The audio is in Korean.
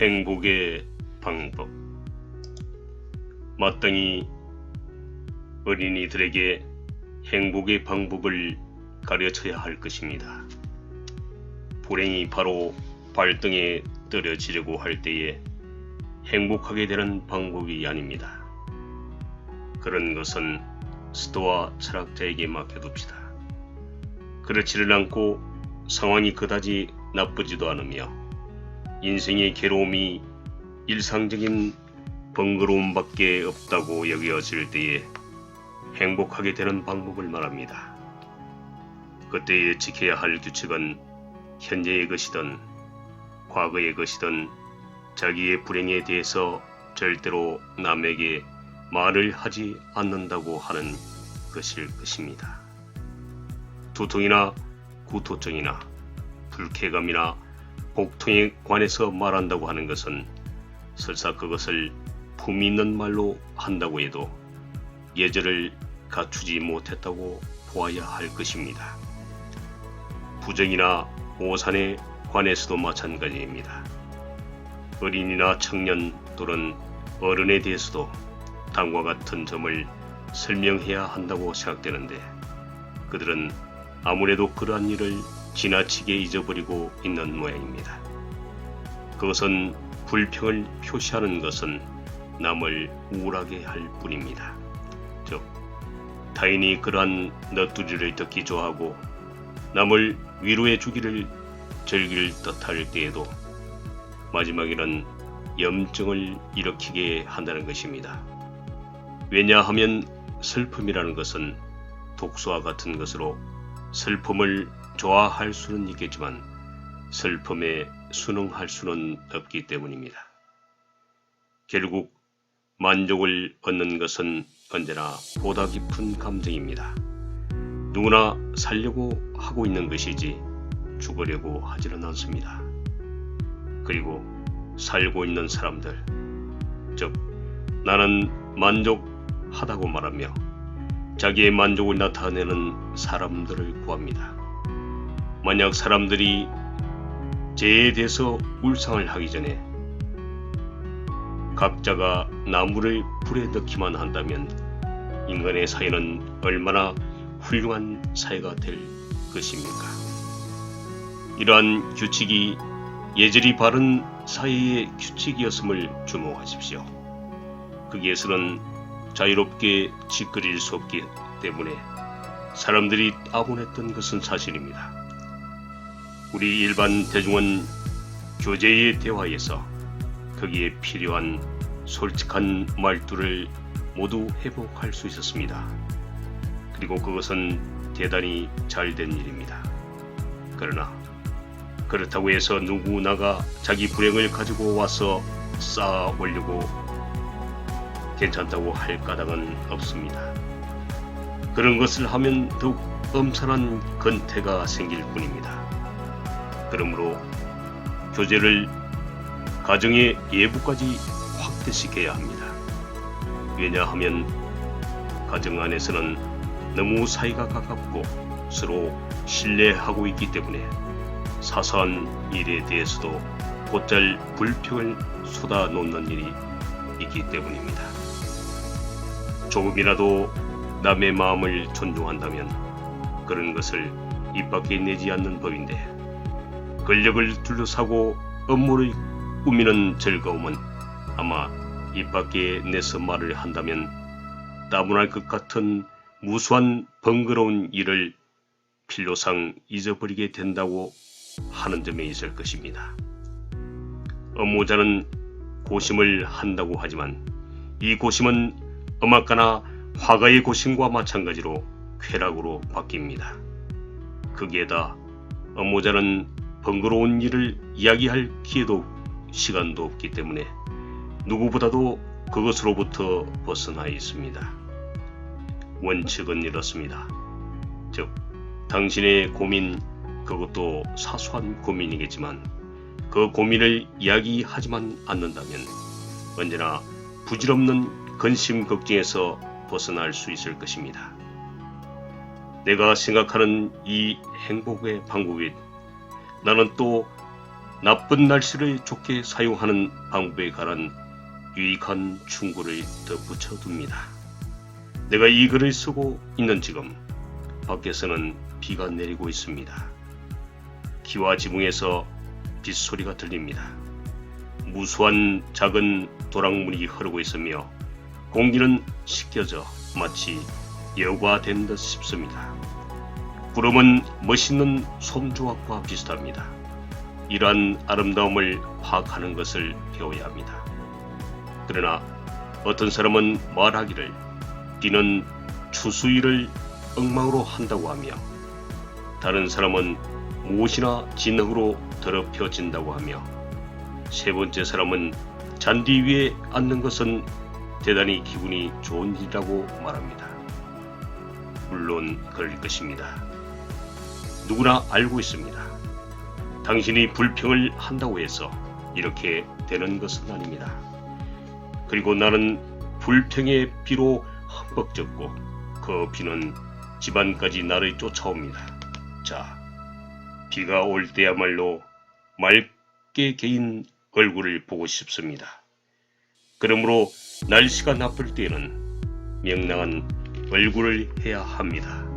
행복의 방법 마땅히 어린이들에게 행복의 방법을 가르쳐야 할 것입니다. 불행이 바로 발등에 떨어지려고 할 때에 행복하게 되는 방법이 아닙니다. 그런 것은 스토아 철학자에게 맡겨둡시다. 그렇지를 않고 상황이 그다지 나쁘지도 않으며 인생의 괴로움이 일상적인 번거로움밖에 없다고 여겨질 때에 행복하게 되는 방법을 말합니다. 그때에 지켜야 할 규칙은 현재의 것이든 과거의 것이든 자기의 불행에 대해서 절대로 남에게 말을 하지 않는다고 하는 것일 것입니다. 두통이나 구토증이나 불쾌감이나 복통에 관해서 말한다고 하는 것은 설사 그것을 품위 있는 말로 한다고 해도 예절을 갖추지 못했다고 보아야 할 것입니다. 부정이나 오산에 관해서도 마찬가지입니다. 어린이나 청년 또는 어른에 대해서도 다음과 같은 점을 설명해야 한다고 생각되는데 그들은 아무래도 그러한 일을 지나치게 잊어버리고 있는 모양입니다. 그것은 불평을 표시하는 것은 남을 우울하게 할 뿐입니다. 즉, 타인이 그러한 너뚜리를 듣기 좋아하고 남을 위로해 주기를 즐길 듯할 때에도 마지막에는 염증을 일으키게 한다는 것입니다. 왜냐하면 슬픔이라는 것은 독소와 같은 것으로 슬픔을 좋아할 수는 있겠지만 슬픔에 순응할 수는 없기 때문입니다. 결국 만족을 얻는 것은 언제나 보다 깊은 감정입니다. 누구나 살려고 하고 있는 것이지 죽으려고 하지는 않습니다. 그리고 살고 있는 사람들, 즉 나는 만족하다고 말하며 자기의 만족을 나타내는 사람들을 구합니다. 만약 사람들이 죄에 대해서 울상을 하기 전에 각자가 나무를 불에 넣기만 한다면 인간의 사회는 얼마나 훌륭한 사회가 될 것입니까? 이러한 규칙이 예절이 바른 사회의 규칙이었음을 주목하십시오. 거기에서는 자유롭게 짓거릴 수 없기 때문에 사람들이 따분했던 것은 사실입니다. 우리 일반 대중은 교제의 대화에서 거기에 필요한 솔직한 말투를 모두 회복할 수 있었습니다. 그리고 그것은 대단히 잘된 일입니다. 그러나 그렇다고 해서 누구나가 자기 불행을 가지고 와서 쌓아 올리고 괜찮다고 할 까닭은 없습니다. 그런 것을 하면 더욱 엄선한 건태가 생길 뿐입니다. 그러므로 교제를 가정의 예부까지 확대시켜야 합니다. 왜냐하면 가정 안에서는 너무 사이가 가깝고 서로 신뢰하고 있기 때문에 사소한 일에 대해서도 곧잘 불평을 쏟아놓는 일이 있기 때문입니다. 조금이라도 남의 마음을 존중한다면 그런 것을 입 밖에 내지 않는 법인데 권력을 둘러싸고 업무를 꾸미는 즐거움은 아마 입 밖에 내서 말을 한다면 따분할 것 같은 무수한 번거로운 일을 필요상 잊어버리게 된다고 하는 점에 있을 것입니다. 업무자는 고심을 한다고 하지만 이 고심은 음악가나 화가의 고심과 마찬가지로 쾌락으로 바뀝니다. 거기에다 업무자는 번거로운 일을 이야기할 기회도 시간도 없기 때문에 누구보다도 그것으로부터 벗어나 있습니다. 원칙은 이렇습니다. 즉, 당신의 고민, 그것도 사소한 고민이겠지만 그 고민을 이야기하지만 않는다면 언제나 부질없는 근심 걱정에서 벗어날 수 있을 것입니다. 내가 생각하는 이 행복의 방법이 나는 또 나쁜 날씨를 좋게 사용하는 방법에 관한 유익한 충고를 덧붙여 둡니다. 내가 이 글을 쓰고 있는 지금 밖에서는 비가 내리고 있습니다. 기와 지붕에서 빗소리가 들립니다. 무수한 작은 도랑물이 흐르고 있으며 공기는 씻겨져 마치 여과된 듯 싶습니다. 구름은 멋있는 손조각과 비슷합니다. 이러한 아름다움을 파악하는 것을 배워야 합니다. 그러나 어떤 사람은 말하기를 비는 추수일을 엉망으로 한다고 하며 다른 사람은 무엇이나 진흙으로 더럽혀진다고 하며 세 번째 사람은 잔디 위에 앉는 것은 대단히 기분이 좋은 일이라고 말합니다. 물론 그럴 것입니다. 누구나 알고 있습니다. 당신이 불평을 한다고 해서 이렇게 되는 것은 아닙니다. 그리고 나는 불평의 비로 흠뻑 젖고 그 비는 집안까지 나를 쫓아옵니다. 자, 비가 올 때야말로 맑게 개인 얼굴을 보고 싶습니다. 그러므로 날씨가 나쁠 때에는 명랑한 얼굴을 해야 합니다.